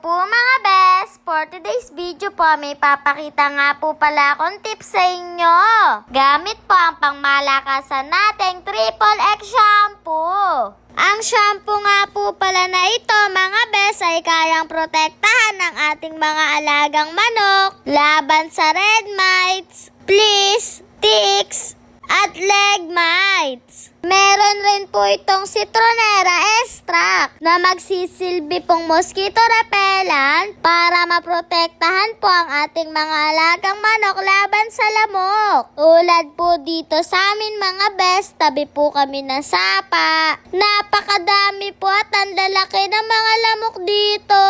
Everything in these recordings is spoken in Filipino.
po mga best! For today's video po, may papakita nga po pala akong tips sa inyo. Gamit po ang pangmalakasan nating Triple X Shampoo. Ang shampoo nga po pala na ito mga best ay kayang protektahan ng ating mga alagang manok laban sa red mites, fleas, ticks, at leg mites. Meron rin po itong citronera extract na magsisilbi pong mosquito repellent para maprotektahan po ang ating mga alagang manok laban sa lamok. Ulad po dito sa amin mga best, tabi po kami ng sapa. Napakadami po at ang lalaki ng mga lamok dito.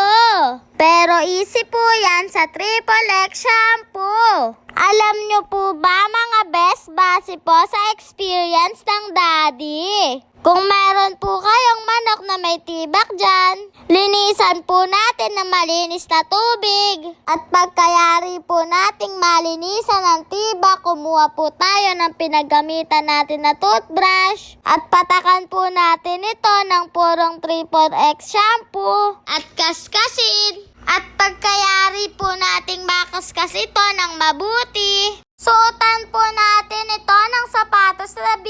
Pero easy po yan sa Triple X Shampoo. Alam nyo po ba mga best base po sa experience ng daddy? Kung meron po kayong manok na may tibak dyan, linisan po natin ng malinis na tubig. At pagkayari po nating malinisan ang tibak, kumuha po tayo ng pinagamitan natin na toothbrush. At patakan po natin ito ng purong Triple X shampoo. At kaskasin. At pagkayari po nating makaskas ito ng mabuti, suotan po natin ito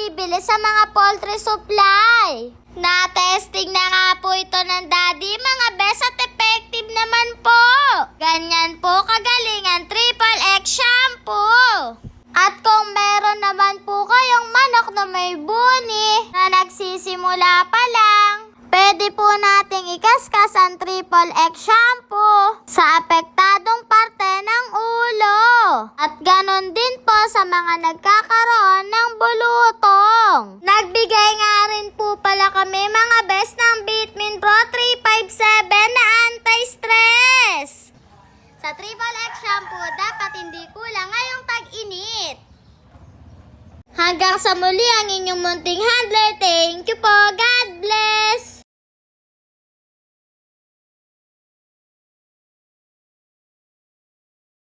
bibili sa mga poultry supply. Na-testing na nga po ito ng daddy, mga best at effective naman po. Ganyan po kagaling ang Triple X Shampoo. At kung meron naman po kayong manok na may buni na nagsisimula pa lang, Pwede po nating ikaskas ang Triple X shampoo sa apektadong parte ng ulo. At ganon din po sa mga nagkakaroon ng bulutong. Nagbigay nga rin po pala kami mga best ng Bitmin Pro 357 na anti-stress. Sa Triple X shampoo, dapat hindi kulang ngayong tag-init. Hanggang sa muli ang inyong munting handler. Thank you po.